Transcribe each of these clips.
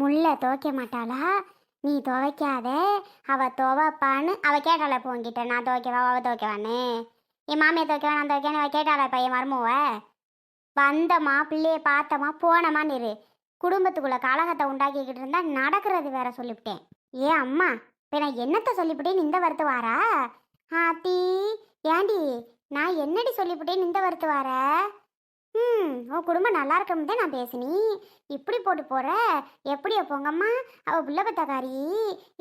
முல்லை துவைக்க மாட்டாளா? நீ துவைக்காத. அவ துவைப்பான்னு அவ கேட்டாள இப்போ நான் துவைக்கவா அவ துவைக்கவான்னு? என் மாமியை துவைக்கவா நான் துவைக்கன்னு அவ கேட்டாளா இப்போ என் மருமவ? வந்தமா பிள்ளைய பார்த்தமா போனமா இரு. குடும்பத்துக்குள்ள கலகத்தை உண்டாக்கிக்கிட்டு இருந்தா நடக்கிறது வேற சொல்லிவிட்டேன். ஏ அம்மா இப்போ நான் என்னத்தை சொல்லிவிட்டேன்னு இந்த வருத்து வாரா ஆத்தி ஏண்டி நான் என்னடி சொல்லிவிட்டேன்னு இந்த வருத்து வார ம் உன் குடும்பம் நல்லா இருக்கணும் தான் நான் பேசினி இப்படி போட்டு போகிற எப்படியோ போங்கம்மா. அவ புள்ள பத்தக்காரி.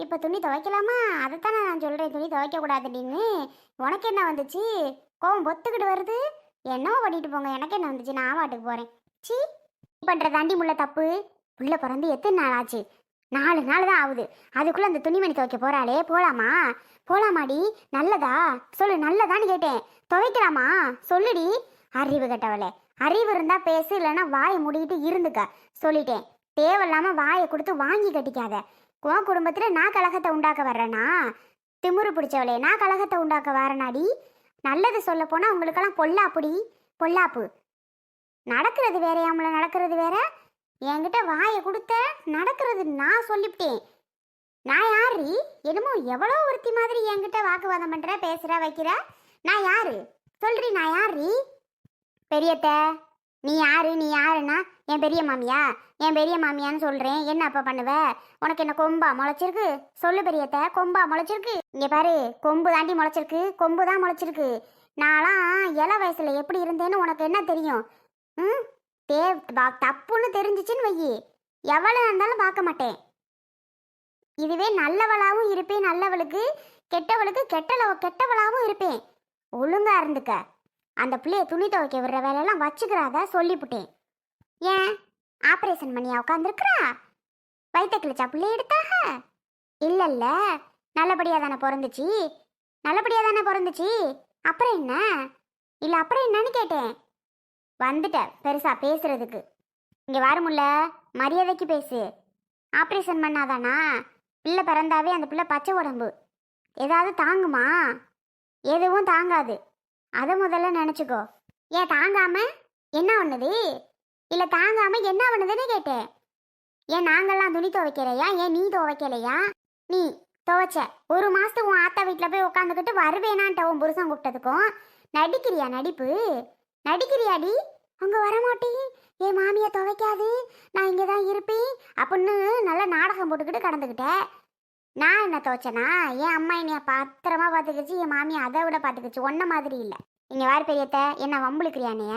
இப்போ துணி துவைக்கலாமா? அதைத்தானே நான் சொல்கிறேன் துணி துவைக்க கூடாதுன்னு உனக்கு என்ன வந்துச்சு? கோவம் பொத்துக்கிட்டு வருது. என்னவோ பண்ணிட்டு போங்க. எனக்கு என்ன வந்துச்சு? நான் வாட்டுக்கு போகிறேன் சி பண்ணுற தாண்டி முள்ள தப்பு. புள்ள பிறந்து எத்தனை நாள் ஆச்சு? நாலு நாள் தான் ஆகுது. அதுக்குள்ளே அந்த துணிமணி துவைக்க போகிறாளே போகலாமா போகலாமாடி நல்லதா? சொல்லு நல்லதான்னு கேட்டேன். துவைக்கலாமா? சொல்லுடி. அறிவு கட்டவளே. அறிவு இருந்தால் பேசு இல்லைன்னா வாயை முடிக்கிட்டு இருந்துக்க. சொல்லிட்டேன். தேவையில்லாமல் வாயை கொடுத்து வாங்கி கட்டிக்காத. உன் குடும்பத்தில் நான் கலகத்தை உண்டாக்க வர்றேனா? திமிரு பிடிச்சவளே நான் கலகத்தை உண்டாக்க வரேனாடி? நல்லது சொல்ல போனால் உங்களுக்கெல்லாம் பொல்லாப்புடி. பொல்லாப்பு. நடக்கிறது வேறையாமல நடக்கிறது வேற. என்கிட்ட வாயை கொடுத்த நடக்கிறது நான் சொல்லிவிட்டேன். நான் யாரு? என்னமோ எவ்வளோ ஒருத்தி மாதிரி என்கிட்ட வாக்குவாதம் பண்ணுற பேசுகிற வைக்கிற? நான் யாரு? சொல்றி நான் யாரு? பெரியத்த நீ யாரு நீ யாருன்னா? என் பெரிய மாமியா? என் பெரிய மாமியான்னு சொல்றேன். என்ன அப்ப பண்ணுவ? உனக்கு என்ன கொம்பா முளைச்சிருக்கு? சொல்லு பெரியத்த கொம்பா முளைச்சிருக்கு. இங்க பாரு கொம்பு தாண்டி முளைச்சிருக்கு. கொம்பு தான் முளைச்சிருக்கு. நான்லாம் இள வயசுல எப்படி இருந்தேன்னு உனக்கு என்ன தெரியும்? ம்? தே தப்புன்னு தெரிஞ்சிச்சுன்னு வையி. எவ்வளவு இருந்தாலும் பார்க்க மாட்டேன். இதுவே நல்லவளாவும் இருப்பேன் நல்லவளுக்கு கெட்டவளுக்கு கெட்டளவு கெட்டவளாவும் இருப்பேன். ஒழுங்கா இருந்துக்க. அந்த பிள்ளைய துணி துவைக்க விடுற வேலையெல்லாம் வச்சுக்கிறாத சொல்லிவிட்டேன் ஏன்? ஆப்ரேஷன் பண்ணியா உட்காந்துருக்குறா வயிற்ற கிழிச்சா பிள்ளை எடுத்தாக? இல்லைல்ல. நல்லபடியாக தானே பிறந்துச்சு? நல்லபடியாக தானே பிறந்துச்சு? அப்புறம் என்ன? இல்லை அப்புறம் என்னன்னு கேட்டேன். வந்துட்ட பெருசா பேசுறதுக்கு. இங்கே வருமுல்ல மரியாதைக்கு பேசு. ஆப்ரேஷன் பண்ணாதானா? பிள்ளை பிறந்தாவே அந்த பிள்ளை பச்சை உடம்பு. ஏதாவது தாங்குமா? எதுவும் தாங்காது. அதை முதல்ல நினச்சிக்கோ. ஏன் தாங்காம? என்ன பண்ணுது இல்லை தாங்காம என்ன பண்ணுதுன்னு கேட்டேன் ஏன் நாங்கள்லாம் துணி துவைக்கலையா? ஏன் நீ துவைக்கலையா? நீ துவைச்ச. ஒரு மாதத்துக்கு உன் ஆத்தா வீட்டில் போய் உட்காந்துக்கிட்டு வருவேனான்ட்ட உன் புருஷன் கூப்பிட்டதுக்கும். நடிக்கிறியா நடிப்பு? நடிக்கிறியாடி அங்கே வரமாட்டி. என் மாமியை துவைக்காது? நான் இங்கே தான் இருப்பேன். அப்படின்னு நல்ல நாடகம் போட்டுக்கிட்டு கடந்துக்கிட்டேன் நான் என்ன துவைச்சேனா என் அம்மா என்னைய பத்திரமா பார்த்துக்கிச்சு என் மாமி அதை விட பார்த்துக்கிச்சு ஒன்ன மாதிரி இல்லை. இங்கே வார் பெரியத்த என்ன வம்புழுக்கிறியானே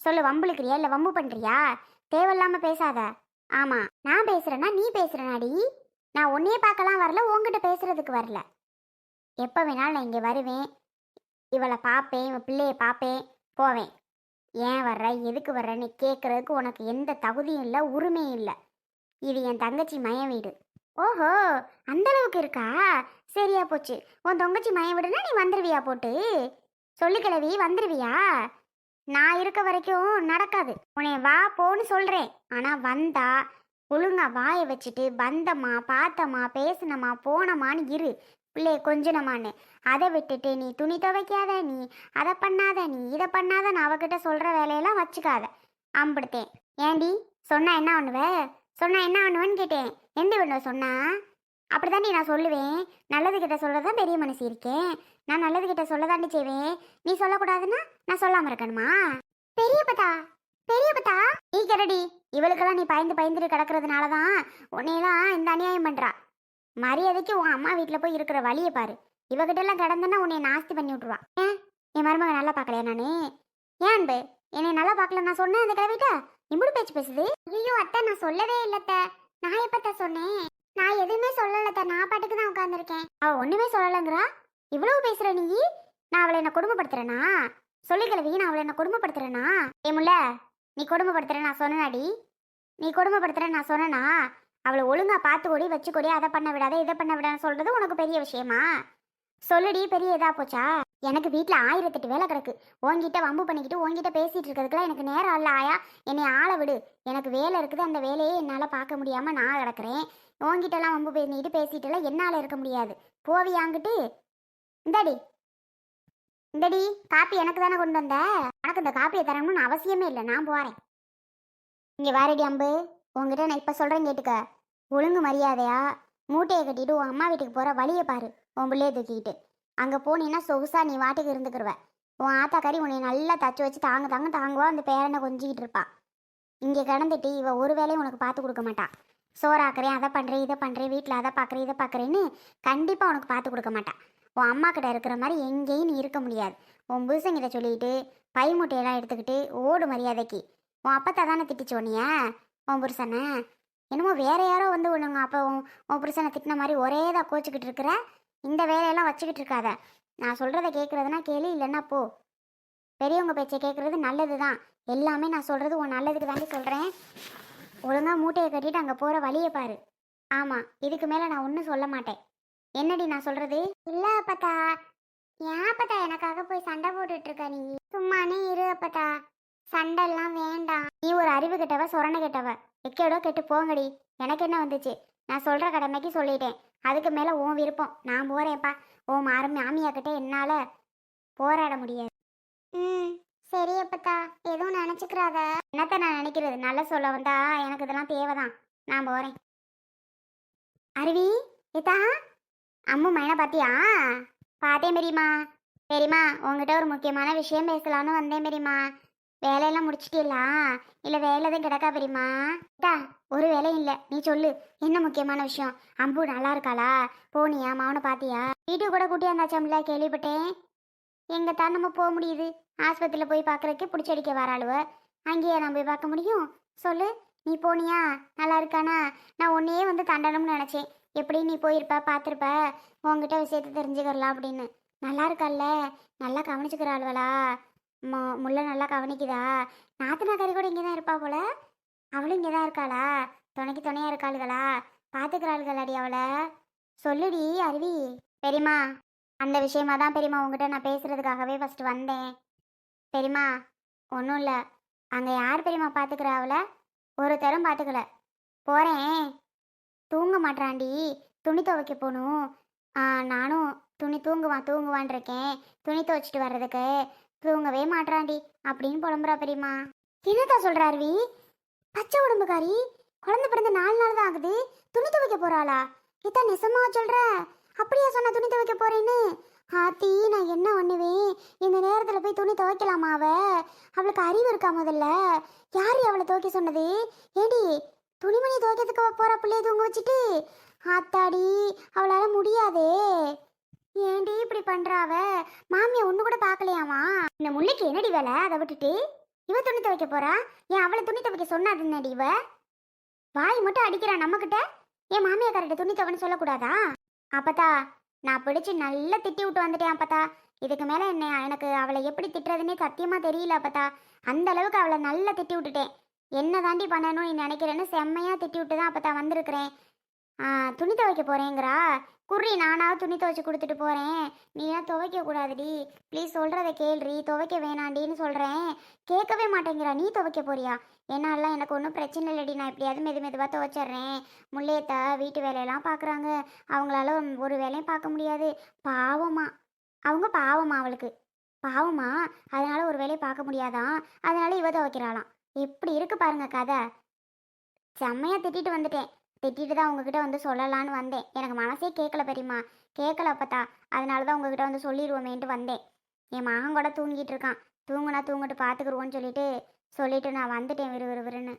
சொல்லு வம்புழுக்கிறியா? இல்லை வம்பு பண்ணுறியா தேவையில்லாமல் பேசாத. ஆமாம் நான் பேசுகிறேன்னா நீ பேசுகிறனாடி நான் உன்னையே பார்க்கலாம் வரல உங்ககிட்ட பேசுறதுக்கு வரல. எப்போ வேணாலும் நான் இங்கே வருவேன். இவளை பார்ப்பேன் இவன் பிள்ளையை பார்ப்பேன் போவேன். ஏன் வர்ற எதுக்கு வர்றன்னு கேட்குறதுக்கு உனக்கு எந்த தகுதியும் இல்லை உரிமையும் இல்லை. இது என் தங்கச்சி மய வீடு. ஓஹோ அந்த அளவுக்கு இருக்கா? சரியா போச்சு. உன் தொங்கச்சி மயம் விடுனா நீ வந்துருவியா போட்டு? சொல்லு கிளவி வந்துருவியா? நான் இருக்க வரைக்கும் நடக்காது. உன்னை வா போன்னு சொல்றேன். ஆனா வந்தா ஒழுங்கா வாயை வச்சுட்டு வந்தம்மா பார்த்தம்மா பேசினம்மா போனமான்னு இரு. பிள்ளைய கொஞ்சனமான்னு. அதை விட்டுட்டு நீ துணி துவைக்காத நீ அதை பண்ணாத நீ இதை பண்ணாத நான் அவகிட்ட சொல்ற வேலையெல்லாம் வச்சுக்காத. அம்பிடுத்தேன். ஏண்டி? சொன்னா என்ன பண்ணுவ? சொன்னா என்ன பண்ணுவேன்னு கேட்டேன். எந்த பண்ணுவ சொன்னா? அப்படிதாண்டி நான் சொல்லுவேன். நல்லது கிட்ட சொல்லதான் பெரிய மனசு இருக்கேன் நான் நல்லது கிட்ட சொல்லதாண்டி செய்வேன். நீ சொல்லக்கூடாதுன்னா நான் சொல்லாம இருக்கணுமா? பெரிய பத்தா பெரிய பத்தா நீ கரடி இவளுக்கெல்லாம் நீ பயந்து பயந்துட்டு கிடக்கிறதுனால தான் உன்னையெல்லாம் இந்த அநியாயம் பண்றா. மரியாதைக்கு உன் அம்மா வீட்டில் போய் இருக்கிற வழியை பாரு. இவகிட்ட எல்லாம் கிடந்தனா உன்னை நாஸ்தி பண்ணி விட்ருவா ஏன்? என் மருமக நல்லா பார்க்கலையா நானே? ஏன் அன்பு? என்னை நல்லா பார்க்கல நான் சொன்னேன் அந்த கிழவிட்ட? இம்புடு பேச்சு பேசுது. ஐயோ அத்தை நான் சொல்லவே இல்லத்த நான் எப்பத்த சொன்னேன்? நான் எதுவுமே சொல்லலத்த நான் பாட்டுக்கு தான் உட்காந்துருக்கேன் அவ ஒண்ணுமே சொல்லலங்கிறா. இவ்வளவு பேசுற நீ? நான் அவளை என்ன கொடுமைப்படுத்துறேனா? சொல்லி நான் அவளை என்ன கொடுமைப்படுத்துறேனா? ஏமுல்ல நீ கொடுமைப்படுத்துற நான் சொன்னனாடி. நீ கொடுமைப்படுத்துற நான் சொன்னனா? அவளை ஒழுங்கா பார்த்து கொடி வச்சு கொடி அதை பண்ண விடாத இதை பண்ண விடாத சொல்றது உனக்கு பெரிய விஷயமா? சொல்லுடி பெரிய இதா போச்சா? எனக்கு வீட்டில் ஆயிரத்தெட்டு வேலை கிடக்கு. உன்கிட்ட வம்பு பண்ணிக்கிட்டு உன்கிட்ட பேசிகிட்டு இருக்கிறதுக்குலாம் எனக்கு நேரம் இல்ல ஆயா. என்னை ஆளை விடு. எனக்கு வேலை இருக்குது. அந்த வேலையை என்னால் பார்க்க முடியாமல் நான் கிடக்கிறேன். உங்ககிட்டலாம் வம்பு பண்ணிக்கிட்டு பேசிகிட்டுலாம் என்னால் இருக்க முடியாது. போவியாங்கிட்டு இந்தாடி. இந்தடி காப்பி எனக்கு தானே கொண்டு வந்த? உனக்கு இந்த காப்பியை தரணும்னு அவசியமே இல்லை. நான் போகிறேன் இங்கே வாரடி அம்பு. உங்ககிட்ட நான் இப்போ சொல்கிறேன் கேட்டுக்க. ஒழுங்கு மரியாதையா. மூட்டையை கட்டிட்டு உன் அம்மா வீட்டுக்கு போகிற வழியை பாரு. உன் பிள்ளையை தூக்கிக்கிட்டு. அங்கே போனீன்னா சொகுசா நீ வாட்டுக்கு இருந்துக்கிருவ. உன் ஆத்தாக்காரி உன்னை நல்லா தச்சு வச்சு தாங்க தாங்க தாங்குவா அந்த பேரனை கொஞ்சிக்கிட்டு இருப்பாள் இங்கே கிடந்துட்டு இவ ஒரு வேலையும் உனக்கு பார்த்து கொடுக்க மாட்டான் சோறாக்குறேன் அதை பண்ணுறேன் இதை பண்ணுறேன் வீட்டில் அதை பார்க்குறேன் இதை பார்க்குறேன்னு கண்டிப்பாக உனக்கு பார்த்து கொடுக்க மாட்டா. உன் அம்மா கிட்ட இருக்கிற மாதிரி எங்கேயும் நீ இருக்க முடியாது. உன் புருஷங்கிட்ட சொல்லிட்டு பை மூட்டையெல்லாம் எடுத்துக்கிட்டு ஓடு மரியாதைக்கு. உன் அப்பத்தை தானே திட்டிச்சு உன்னைய? உன் புருஷனை? என்னமோ வேற யாரோ வந்து உன்னுங்க அப்போ உன் உன் புருஷனை திட்டின மாதிரி ஒரே தான் கோச்சிக்கிட்டு இருக்கிற? இந்த வேலையெல்லாம் வச்சுக்கிட்டு இருக்காத நான் சொல்கிறத கேட்குறதுனா கேளு இல்லைன்னா போ. பெரியவங்க பேச்சை கேட்குறது நல்லது தான் எல்லாமே நான் சொல்கிறது உன் நல்லதுக்கு தாண்டி சொல்கிறேன் ஒழுங்காக மூட்டையை கட்டிட்டு அங்கே போகிற வழியை பாரு. ஆமாம் இதுக்கு மேலே நான் ஒன்றும் சொல்ல மாட்டேன். என்னடி நான் சொல்கிறது இல்லை அப்பத்தா. ஏன் அப்பத்தா எனக்காக போய் சண்டை போட்டுட்ருக்க நீ? சும்மானே இரு அப்பத்தா. சண்டைலாம் வேண்டாம். நீ ஒரு அறிவு கெட்டவ சொரணை கெட்டவ. எக்கேடோ கெட்டு போங்கடி. எனக்கு என்ன வந்துச்சு? நான் சொல்கிற கடமைக்கு சொல்லிட்டேன். அதுக்கு மேலே உன் விருப்பம். நான் போகிறேன்ப்பா உன் மாறு மாமியாக்கிட்ட என்னால் போராட முடியாது. ம். சரி அப்பத்தா. எதுவும் நினச்சிக்கிறாத? என்னத்த நான் நினைக்கிறது? நல்ல சொல்ல வந்தா எனக்கு இதெல்லாம் தேவைதான். நான் போகிறேன் அருவி ஏத்தா? அம்மு மைனா பாத்தியா? பார்த்தேன் பெரியம்மா. பெரியம்மா உங்ககிட்ட ஒரு முக்கியமான விஷயம் பேசலான்னு வந்தேன் பெரியம்மா. வேலையெல்லாம் முடிச்சிட்டீங்களா இல்லை வேலை தான் கிடக்கா பெரியமா ஏத்தா ஒரு வேலையும் இல்லை. நீ சொல்லு என்ன முக்கியமான விஷயம்? அம்பு நல்லா இருக்காளா? போனியா? மவனை பாத்தியா? வீட்டுக்கு கூட கூட்டி வந்தாச்சாம்ல கேள்விப்பட்டேன். எங்கே தான் நம்ம போக முடியுது. ஆஸ்பத்திரியில் போய் பார்க்கறதுக்கு பிடிச்சடிக்க வராளுவ. அங்கேயே நான் போய் பார்க்க முடியும்? சொல்லு நீ போனியா? நல்லா இருக்கானா? நான் உன்னையே வந்து தண்டனம்னு நினச்சேன். எப்படி நீ போயிருப்ப பார்த்துருப்ப? உங்ககிட்ட விஷயத்தை தெரிஞ்சுக்கிறலாம் அப்படின்னு. நல்லா இருக்கல்ல நல்லா கவனிச்சுக்கிறாள்வளா மு முல்லை நல்லா கவனிக்குதா? நாத்தனாக்காரி கூட இங்கே தான் இருப்பா போல. அவளும் இங்கே தான் இருக்காளா? துணைக்கு துணையாக இருக்காளுகளா? பார்த்துக்கிறாளுகளாடி அவளை. சொல்லுடி அருவி. பெரியமா அந்த விஷயமா தான் பெரியமா உங்ககிட்ட நான் பேசுகிறதுக்காகவே ஃபஸ்ட்டு வந்தேன். பெரியமா ஒன்றும் இல்லை. அங்கே யார் பெரியம்மா பார்த்துக்கிறா அவளை? ஒரு தரம் பார்த்துக்கல போகிறேன் தூங்க மாட்டாண்டி துணி துவைக்க போகணும் நானும் துணி தூங்குவான் தூங்குவான் இருக்கேன் துணி துவைச்சிட்டு வர்றதுக்கு. தூங்கவே மாட்றாண்டி. அப்படின்னு புலம்புறா பெரியம்மா. என்னத்தா சொல்றா அருவி? பச்சை உடம்புக்காரி? குழந்தை பிறந்த நாலு நாள் தான் ஆகுது. துணி துவைக்க போறாளா? இதான் நெசமா சொல்ற. அப்படியா சொன்ன துணி துவைக்க போறேன்னு? ஆத்தி நான் என்ன பண்ணுவேன்? இந்த நேரத்துல போய் துணி துவைக்கலாமா அவ? அவளுக்கு அறிவு இருக்கா முதல்ல? யாரு அவளை துவைக்க சொன்னது? ஏடி துணிமணி துவைக்கிறதுக்கு அவ போற பிள்ளைய தூங்க வச்சுட்டு? ஆத்தாடி அவளால முடியாதே. ஏண்டி இப்படி பண்றா அவ? மாமியா ஒண்ணு கூட பார்க்கலையாமா இந்த முல்லைக்கு என்னடி வேலை? அதை விட்டுட்டு இவ துணி துவைக்க போறா? ஏன் அவளை துணி துவைக்க சொன்னாதுன்னடி இவ? வாய் மட்டும் அடிக்கிறா நம்மக்கிட்ட என் மாமியா கரெக்ட் துணி துவைன்னு சொல்லக்கூடாதா? அப்பத்தா நான் பிடிச்சு நல்லா திட்டி விட்டு வந்துட்டேன் அப்பத்தா. இதுக்கு மேலே என்ன எனக்கு அவளை எப்படி திட்டுறதுன்னே சத்தியமா தெரியல அப்பதா அந்த அளவுக்கு அவளை நல்லா திட்டி விட்டுட்டேன். என்ன தாண்டி பண்ணணும் நீ நினைக்கிறேன்னு செம்மையா திட்டி விட்டு தான் அப்பதா வந்திருக்கிறேன். ஆ, துணி துவைக்க போறேங்கிறா? குறி நானாவது துணி துவைச்சி கொடுத்துட்டு போகிறேன் நீனா துவைக்க கூடாதுடி? ப்ளீஸ் சொல்கிறத கேள்றி. துவைக்க வேணாண்டின்னு சொல்கிறேன் கேட்கவே மாட்டேங்கிறா. நீ துவைக்க போறியா? என்னாலாம் எனக்கு ஒன்றும் பிரச்சனை இல்லைடி. நான் எப்படியாவது மெது மெதுவாக துவைச்சிட்றேன். முல்லையத்தா வீட்டு வேலையெல்லாம் பார்க்குறாங்க அவங்களால ஒரு வேலையும் பார்க்க முடியாது. பாவமா. அவங்க பாவமா அவளுக்கு. பாவமா. அதனால ஒரு வேலையை பார்க்க முடியாதான். அதனால இவ துவைக்கிறாளாம். எப்படி இருக்கு பாருங்க கதை. செம்மையாக திட்டிட்டு வந்துட்டேன். திட்டிட்டு தான் உங்ககிட்ட வந்து சொல்லலான்னு வந்தேன். எனக்கு மனசே கேட்கல பெரியம்மா. கேட்கல அப்பத்தா. அதனால தான் உங்ககிட்ட வந்து சொல்லிடுவோமேன்ட்டு வந்தேன். என் மகன் கூட தூங்கிட்டு இருக்கான். தூங்குனா தூங்கிட்டு பார்த்துக்குருவோன்னு சொல்லிட்டு சொல்லிட்டு நான் வந்துட்டேன் விறு விறு விறுன்னு.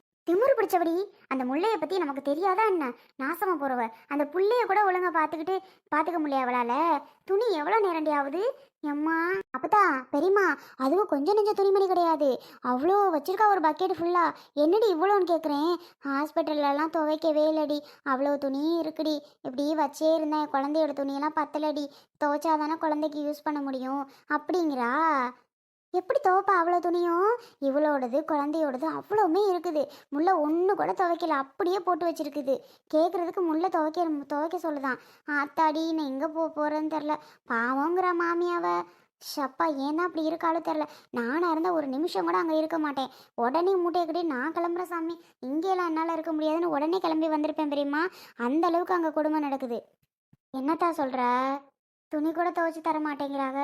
பிடிச்சபடி அந்த முள்ளைய பத்தி நமக்கு தெரியாதா என்ன? நாசமா போறவ. அந்த புள்ளைய கூட ஒழுங்காக பார்த்துக்கிட்டு பார்த்துக்க முடியல அவளால துணி எவ்வளோ நேரண்டி ஆகுது எம்மா அப்பதா பெரியம்மா அதுவும் கொஞ்சம் நெஞ்ச துணிமணி கிடையாது. அவ்வளோ வச்சிருக்கா ஒரு பக்கெட் ஃபுல்லா என்னடி இவ்வளோன்னு கேட்குறேன் ஹாஸ்பிட்டல்லலாம் துவைக்கவே இல்லடி. அவ்வளோ துணி இருக்குடி. இப்படி வச்சே இருந்தேன். குழந்தையோட துணியெல்லாம் பத்தலடி. துவைச்சாதானே குழந்தைக்கு யூஸ் பண்ண முடியும். அப்படிங்கிறா? எப்படி துவைப்பா அவ்வளோ துணியும்? இவளோடது குழந்தையோடது அவ்வளோவுமே இருக்குது. முல்லை ஒன்று கூட துவைக்கல அப்படியே போட்டு வச்சிருக்குது. கேட்குறதுக்கு முல்லை துவைக்க துவைக்க சொல்லுதான். ஆத்தாடி நான் எங்கே போக போகிறேன்னு தெரில பாவங்கிற மாமியாவ ஷப்பா ஏன் தான் அப்படி இருக்காலும் தெரில நானாக இருந்தால் ஒரு நிமிஷம் கூட அங்கே இருக்க மாட்டேன். உடனே மூட்டையை கட்டி நான் கிளம்புற சாமி. இங்கேயெல்லாம் என்னால் இருக்க முடியாதுன்னு உடனே கிளம்பி வந்திருப்பேன் பெரியம்மா. அந்த அளவுக்கு அங்கே கொடுமை நடக்குது. என்னத்தா சொல்கிற துணி கூட துவைச்சி தர மாட்டேங்கிறாங்க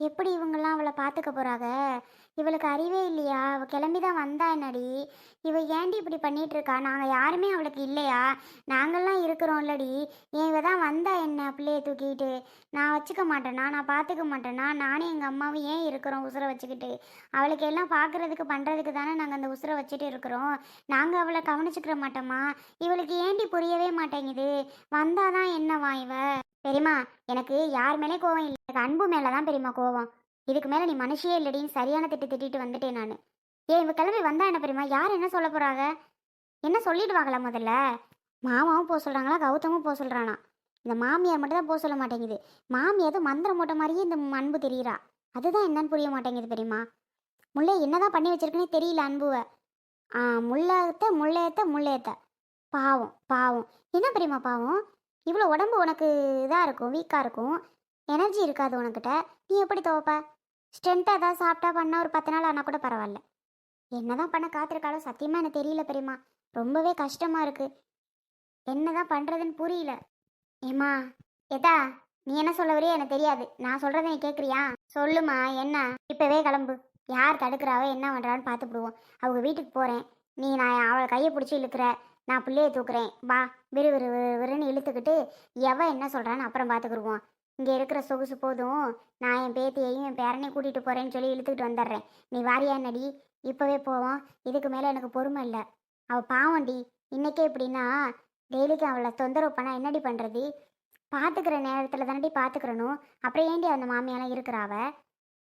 எப்படி இவங்கெல்லாம் அவளை பார்த்துக்க போகிறாங்க இவளுக்கு அறிவே இல்லையா? அவள் கிளம்பி தான் வந்தா என்னடி? இவ ஏண்டி இப்படி பண்ணிட்டு இருக்கா நாங்கள் யாருமே அவளுக்கு இல்லையா? நாங்கள்லாம் இருக்கிறோம்லடி. ஏன் இவ தான் வந்தா என்ன பிள்ளைய தூக்கிட்டு நான் வச்சுக்க மாட்டேனா? நான் பார்த்துக்க மாட்டேனா? நானும் எங்கள் அம்மாவும் ஏன் இருக்கிறோம் உசுரை வச்சுக்கிட்டு? அவளுக்கு எல்லாம் பார்க்குறதுக்கு பண்ணுறதுக்கு தானே நாங்கள் அந்த உசுரை வச்சுட்டு இருக்கிறோம். நாங்கள் அவளை கவனிச்சுக்கிற மாட்டோமா? இவளுக்கு ஏண்டி புரியவே மாட்டேங்குது? வந்தாதான் என்னவா இவ? பெரியம்மா எனக்கு யார் மேலே கோவம் இல்லை. எனக்கு அன்பு மேலே தான் பெரியம்மா கோவம். இதுக்கு மேலே நீ மனுஷியே இல்லடின்னு சரியான திட்டு திட்டிட்டு வந்துட்டேன் நான். ஏன் இவ கிளம்பி வந்தா என்ன பெரியம்மா? யார் என்ன சொல்ல போகிறாங்க என்ன சொல்லிடுவாங்களா முதல்ல? மாமாவும் போக சொல்கிறாங்களா கௌதமும் போக சொல்கிறானா இந்த மாமியார் மட்டும் தான் போக சொல்ல மாட்டேங்குது. மாமியார் மந்திரம் போட்ட மாதிரியே இந்த அன்பு தெரியுறா. அதுதான் என்னன்னு புரிய மாட்டேங்குது பெரியம்மா. முல்லை என்னதான் பண்ணி வச்சிருக்குன்னே தெரியல அன்புவை. ஆ முள்ளையத்த முள்ளையத்த முள்ளையத்த பாவம் பாவம். என்ன பெரியம்மா பாவம்? இவ்வளோ உடம்பு உனக்கு இதாக இருக்கும் வீக்காக இருக்கும். எனர்ஜி இருக்காது உனக்கிட்ட. நீ எப்படி துவப்ப? ஸ்ட்ரென்த்தாக ஏதாவது சாப்பிட்டா பண்ண ஒரு பத்து நாள் ஆனால் கூட பரவாயில்ல. என்னதான் பண்ண காத்திருக்காளோ? சத்தியமாக எனக்கு தெரியல பெரியம்மா. ரொம்பவே கஷ்டமாக இருக்கு. என்னதான் பண்ணுறதுன்னு புரியல. ஏம்மா எதா நீ என்ன சொல்ல வரையோ? எனக்கு தெரியாது. நான் சொல்கிறத நீ கேட்குறியா சொல்லுமா என்ன? இப்போவே கிளம்பு. யார் தடுக்கிறாவோ என்ன பண்ணுறான்னு பார்த்துப்பிடுவோம் அவங்க வீட்டுக்கு போகிறேன் நீ நான் அவளை கையை பிடிச்சி இழுக்கிற. நான் பிள்ளையை தூக்குறேன். வா விறு விறு விறுன்னு இழுத்துக்கிட்டு எவன் என்ன சொல்கிறான்னு அப்புறம் பார்த்துக்குருவோம். இங்கே இருக்கிற சொகுசு போதும். நான் என் பேத்தியையும் என் பேரனையும் கூட்டிகிட்டு போகிறேன்னு சொல்லி இழுத்துக்கிட்டு வந்துடுறேன். நீ வாரியா நடி இப்போவே போவோம். இதுக்கு மேலே எனக்கு பொறுமை இல்லை. அவள் பாவண்டி இன்றைக்கே இப்படின்னா டெய்லிக்கு அவளை தொந்தரவு பண்ணால் என்னடி பண்ணுறது பார்த்துக்கிற நேரத்தில் தானடி பார்த்துக்கிறணும் அப்புறம் ஏண்டி அந்த மாமியெல்லாம் இருக்கிறாவ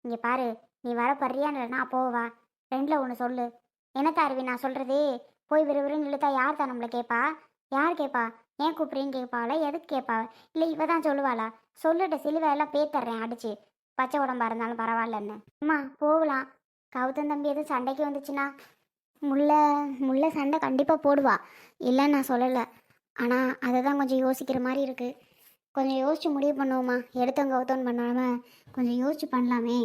இங்கே பாரு நீ வர பர்றியான்னு நான் போவா ரெண்டில் ஒன்று சொல்லு. என்ன தாருவி நான் சொல்கிறது போய் விறுவிறுன்னு இழுத்தா யார் தான் நம்மளை கேட்பா யார் கேட்பா ஏன் கூப்பிட்றீன்னு கேட்பாளா? எதுக்கு கேட்பா இல்லை இவ தான் சொல்லுவாளா? சொல்லிட்டு சிலுவையெல்லாம் பேத்தர்றேன் அடிச்சு. பச்சை உடம்பா இருந்தாலும் பரவாயில்லன்னு. அம்மா போகலாம். கௌதம் தம்பி எதுவும் சண்டைக்கு வந்துச்சுன்னா முல்லை முல்லை சண்டை கண்டிப்பாக போடுவா. இல்லைன்னு நான் சொல்லலை. ஆனால் அதை தான் கொஞ்சம் யோசிக்கிற மாதிரி இருக்குது கொஞ்சம் யோசித்து முடிவு பண்ணுவோமா எடுத்தவங்க கௌதம் பண்ணாமல் கொஞ்சம் யோசிச்சு பண்ணலாமே.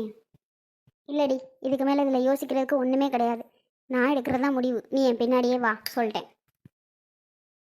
இல்லடி இதுக்கு மேலே இதில் யோசிக்கிறதுக்கு ஒன்றுமே கிடையாது. நான் எடுக்கிறது தான் முடிவு. நீ என் பின்னாடியே வா சொல்லிட்டேன்.